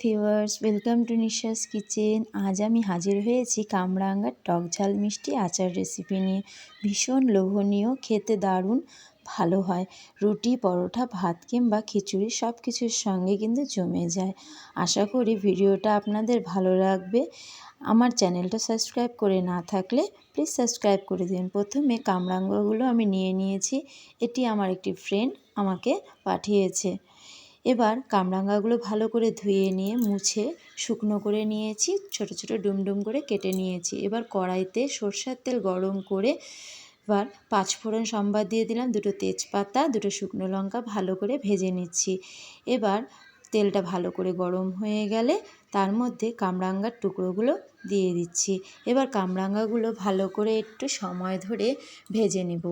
Viewers welcome to Nisha's kitchen আজ আমি হাজির হয়েছি কামরাঙ্গার টক ঝাল মিষ্টি আচার রেসিপি নিয়ে। ভীষণ লোভনীয়, খেতে দারুণ, ভালো হয়। রুটি, পরোটা, ভাত কিংবা খিচুড়ি সব কিছুর সঙ্গে কিন্তু জমে যায়। আশা করি ভিডিওটা আপনাদের ভালো লাগবে। আমার চ্যানেলটা সাবস্ক্রাইব করে না থাকলে প্লিজ সাবস্ক্রাইব করে দিন। প্রথমে কামরাঙ্গাগুলো আমি নিয়ে নিয়েছি। এটি আমার একটি ফ্রেন্ড আমাকে পাঠিয়েছে। এবার কামরাঙ্গাগুলো ভালো করে ধুয়ে নিয়ে, মুছে, শুকনো করে নিয়েছি, ছোট ছোট ডুমডুম করে কেটে নিয়েছি। এবার কড়াইতে সর্ষের তেল গরম করে এবার পাঁচফোড়ন সম্বাদ দিয়ে দিলাম, দুটো তেজপাতা, দুটো শুকনো লঙ্কা ভালো করে ভেজে নিচ্ছি। এবার তেলটা ভালো করে গরম হয়ে গেলে তার মধ্যে কামরাঙ্গার টুকরোগুলো দিয়ে দিচ্ছি। এবার কামরাঙ্গাগুলো ভালো করে একটু সময় ধরে ভেজে নেব।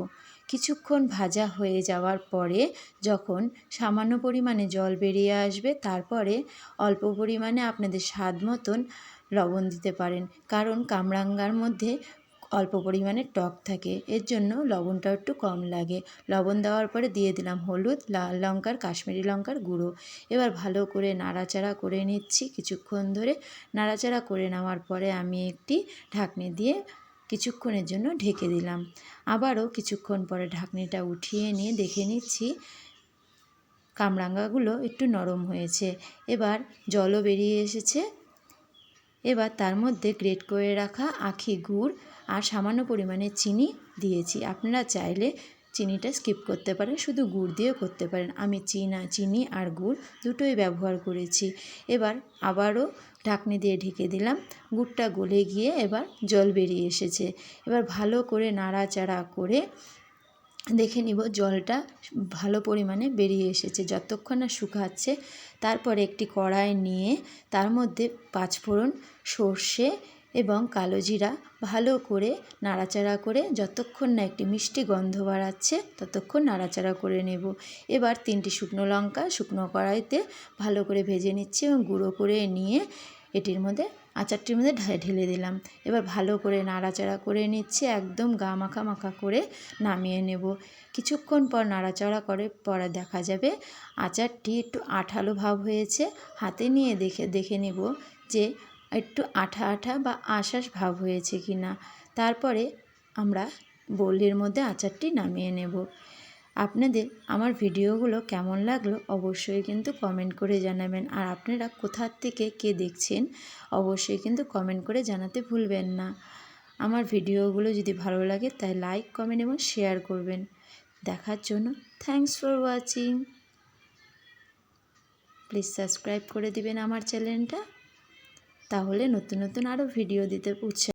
কিছুক্ষণ ভাজা হয়ে যাওয়ার পরে যখন সামান্য পরিমাণে জল বেরিয়ে আসবে, তারপরে অল্প পরিমাণে আপনাদের স্বাদ মতন লবণ দিতে পারেন। কারণ কামরাঙ্গার মধ্যে অল্প পরিমাণে টক থাকে, এর জন্য লবণটা একটু কম লাগে। লবণ দেওয়ার পরে দিয়ে দিলাম হলুদ, লাল লঙ্কার, কাশ্মীরি লঙ্কার গুঁড়ো। এবার ভালো করে নাড়াচাড়া করে নিচ্ছি। কিছুক্ষণ ধরে নাড়াচাড়া করে নেওয়ার পরে আমি একটি ঢাকনি দিয়ে কিছুক্ষণের জন্য ঢেকে দিলাম। আবারও কিছুক্ষণ পরে ঢাকনিটা উঠিয়ে নিয়ে দেখে নিচ্ছি কামরাঙ্গাগুলো একটু নরম হয়েছে। এবার জলও বেরিয়ে এসেছে। এবার তার মধ্যে গ্রেট করে রাখা আখি গুড় আর সামান্য পরিমাণে চিনি দিয়েছি। আপনারা চাইলে চিনিটা স্কিপ করতে পারেন, শুধু গুড় দিয়েও করতে পারেন। আমি চিনা, চিনি আর গুড় দুটোই ব্যবহার করেছি। এবার আবারও ঢাকনি দিয়ে ঢেকে দিলাম। গুড়টা গলে গিয়ে এবার জল বেরিয়ে এসেছে। এবার ভালো করে নাড়াচাড়া করে দেখে নিব জলটা ভালো পরিমাণে বেরিয়ে এসেছে। যতক্ষণ না শুকাচ্ছে, তারপরে একটি কড়াই নিয়ে তার মধ্যে পাঁচফোড়ন সর্ষে এবং কালো জিরা ভালো করে নাড়াচাড়া করে যতক্ষণ না একটি মিষ্টি গন্ধ বাড়াচ্ছে, ততক্ষণ নাড়াচাড়া করে নেব। এবার তিনটি শুকনো লঙ্কা শুকনো কড়াইতে ভালো করে ভেজে নিচ্ছি এবং গুঁড়ো করে নিয়ে এটির মধ্যে, আচারটির মধ্যে ঢেলে দিলাম। এবার ভালো করে নাড়াচাড়া করে নিচ্ছি, একদম গা মাখা মাখা করে নামিয়ে নেব। কিছুক্ষণ পর নাড়াচাড়া করে, পরে দেখা যাবে আচারটি একটু আঠালো ভাব হয়েছে। হাতে নিয়ে দেখে দেখে নেব যে একটু আঠা আঠা বা আশ্বাস ভাব হয়েছে কি না, তারপরে আমরা বলির মধ্যে আচারটি নামিয়ে নেব। আপনাদের আমার ভিডিওগুলো কেমন লাগল অবশ্যই কিন্তু কমেন্ট করে জানাবেন। আর আপনারা কোথার থেকে কে দেখছেন অবশ্যই কিন্তু কমেন্ট করে জানাতে ভুলবেন না। আমার ভিডিওগুলো যদি ভালো লাগে তাই লাইক, কমেন্ট এবং শেয়ার করবেন। দেখার জন্য thanks for watching. Please subscribe করে দিবেন আমার চ্যানেলটা। তাহলে নতুন নতুন আরও ভিডিও দিতে উৎসাহ